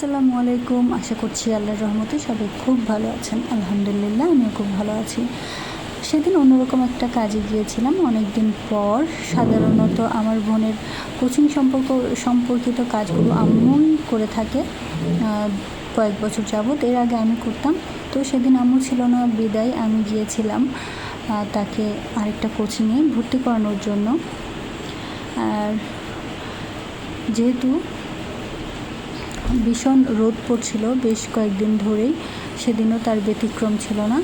আসসালামু আলাইকুম। আশা করছি আল্লাহর রহমতে সবাই খুব ভালো আছেন। আলহামদুলিল্লাহ, আমিও খুব ভালো আছি। সেদিন অন্যরকম একটা কাজে গিয়েছিলাম। অনেক দিন পর সাধারণত আমার বোনের কোচিং সম্পর্ক, সম্পর্কিত কাজগুলো আম্মুই করে থাকে। কয়েক বছর যাবৎ এর আগে আমি করতাম। তো সেদিন আম্মু ছিল না, বিদায় আমি গিয়েছিলাম তাকে আরেকটা কোচিংয়ে ভর্তি করানোর জন্য। আর যেহেতু ভীষণ রোদ পড়ছিল বেশ কয়েকদিন ধরেই, সেদিনও তার ব্যতিক্রম ছিল না।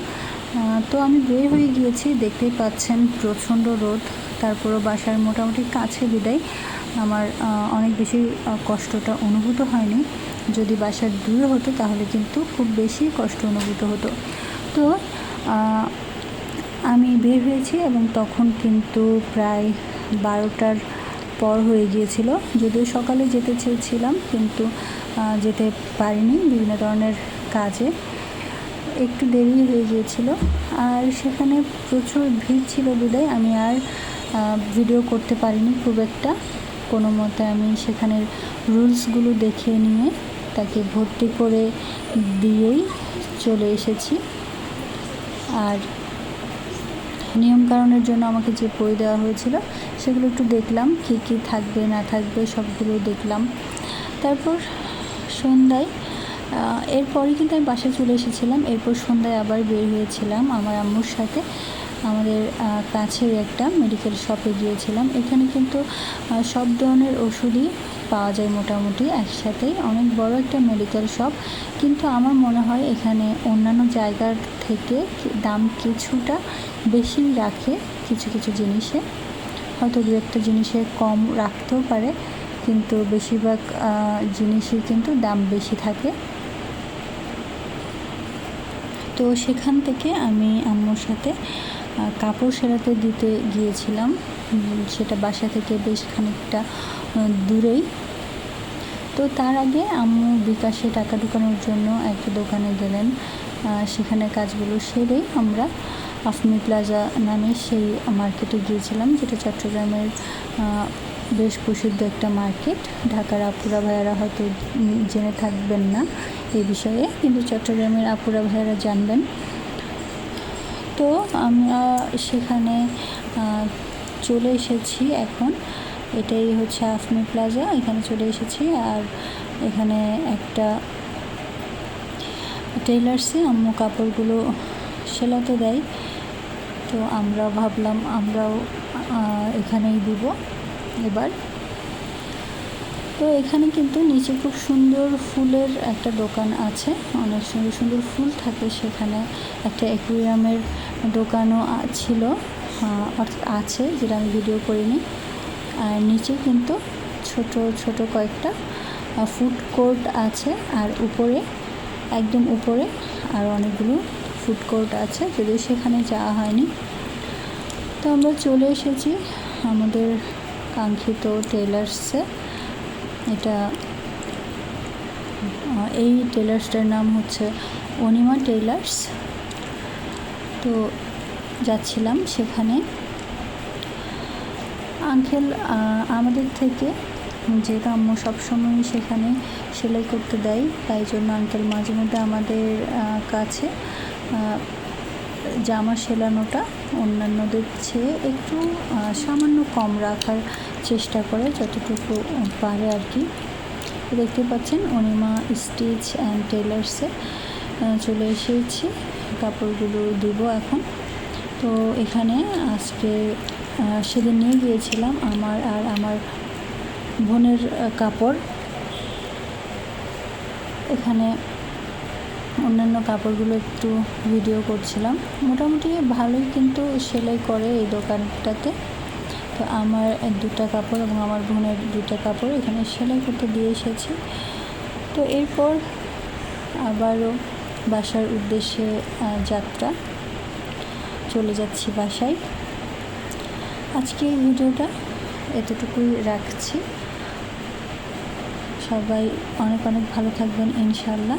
তো আমি বের হয়ে গিয়েছি, দেখতেই পাচ্ছেন প্রচণ্ড রোদ, তারপরও বাসার মোটামুটি কাছে বিদায়। আমার অনেক বেশি কষ্টটা অনুভূত হয়নি। যদি বাসার দূরে হতো তাহলে কিন্তু খুব বেশি কষ্ট অনুভূত হতো। তো আমি বের হয়েছি এবং তখন কিন্তু প্রায় বারোটার পর হয়ে গিয়েছিল। যদিও সকালে যেতে চেয়েছিলাম, কিন্তু যেতে পারিনি বিভিন্ন ধরনের কাজে। একটু দেরি হয়ে গিয়েছিল। আর সেখানে প্রচুর ভিড় ছিল বিদায় আমি আর ভিডিও করতে পারিনি খুব একটা। কোনো মতে আমি সেখানের রুলসগুলো দেখে নিয়ে তাকে ভর্তি করে দিয়েই চলে এসেছি। আর নিয়মকানুনের জন্য আমাকে যে বই দেওয়া হয়েছিল সেগুলো একটু দেখলাম কী কী থাকবে না থাকবে সবগুলো দেখলাম। তারপর সন্ধ্যায় আহ, এরপরই কিন্তু আমি বাসায় চলে এসেছিলাম। এরপর সন্ধ্যায় আবার বের হয়েছিলাম আমার আম্মুর সাথে। আমাদের কাছের একটা মেডিকেল শপে গিয়েছিলাম। এখানে কিন্তু সব ধরনের ওষুধই পাওয়া যায় মোটামুটি একসাথেই। অনেক বড় একটা মেডিকেল শপ কিন্তু আমার মনে হয় এখানে অন্যান্য জায়গার থেকে দাম কিছুটা বেশি রাখে কিছু কিছু জিনিসে। হয়তো দু একটা জিনিসে কম রাখতেও পারে কিন্তু বেশিরভাগ আহ, জিনিসই কিন্তু দাম বেশি থাকে। তো সেখান থেকে আমি আম্মুর সাথে কাপড় সেরাতে দিতে গিয়েছিলাম। সেটা বাসা থেকে বেশ খানিকটা দূরেই। তো তার আগে আম্মু বিকাশে টাকা ঢুকানোর জন্য একটা দোকানে গেলেন। সেখানে কাজগুলো সেরেই আমরা আফমি প্লাজা নামে সেই মার্কেটে গিয়েছিলাম, যেটা চট্টগ্রামের বেশ প্রসিদ্ধ একটা মার্কেট। ঢাকার আপুরা ভাইয়ারা হয়তো জেনে থাকবেন না এই বিষয়ে, কিন্তু চট্টগ্রামের আপুরা ভাইয়ারা জানবেন। তো আমরা সেখানে চলে এসেছি এখন। এটাই হচ্ছে আফমি প্লাজা, এখানে চলে এসেছি। আর এখানে একটা টেলার্সে আম্মু কাপড়গুলো সেলাতে দেয়। তো আমরা ভাবলাম আমরাও এখানেই দিব এবার। তো এখানে কিন্তু নিচে খুব সুন্দর ফুলের একটা দোকান আছে, অনেক সুন্দর সুন্দর ফুল থাকে সেখানে। একটা অ্যাকুরিয়ামের দোকানও ছিল অর্থাৎ আছে যেটা আমি ভিডিও করিনি। আর নিচে কিন্তু ছোট ছোট কয়েকটা ফুড কোর্ট আছে, আর উপরে, একদম উপরে, আর অনেকগুলো ফুড কোর্ট আছে, যদিও সেখানে যাওয়া হয়নি। তো আমরা চলে এসেছি আমাদের কাঙ্ক্ষিত টেলার্সে। এটা এই টেলার্সটার নাম হচ্ছে অনিমা টেলার্স। তো যাচ্ছিলাম সেখানে। আঙ্কেল আমাদের থেকে যেহেতু আম্মু সবসময় সেখানে সেলাই করতে দেয়, তাই জন্য আঙ্কেল মাঝে মধ্যে আমাদের কাছে। জামা সেলানোটা অন্যান্যদের চেয়ে একটু সামান্য কম রাখার চেষ্টা করে যতটুকু পারে আর কি। দেখতে পাচ্ছেন, অনিমা স্টিচ অ্যান্ড টেলার্সে চলে এসেছি, কাপড়গুলো দিব এখন। তো এখানে আজকে সেদিন নিয়ে গিয়েছিলাম আমার আর আমার বোনের কাপড়। এখানে অন্যান্য কাপড়গুলো একটু ভিডিও করছিলাম। মোটামুটি ভালোই কিন্তু সেলাই করে এই দোকানটাতে। তো আমার দুটা কাপড় এবং আমার বোনের দুটা কাপড় এখানে সেলাই করতে দিয়ে এসেছি। তো এরপর আবারও বাসার উদ্দেশ্যে যাত্রা। চলে যাচ্ছি বাসায়। আজকের ভিডিওটা এতটুকুই রাখছি। সবাই অনেক অনেক ভালো থাকবেন ইনশাল্লাহ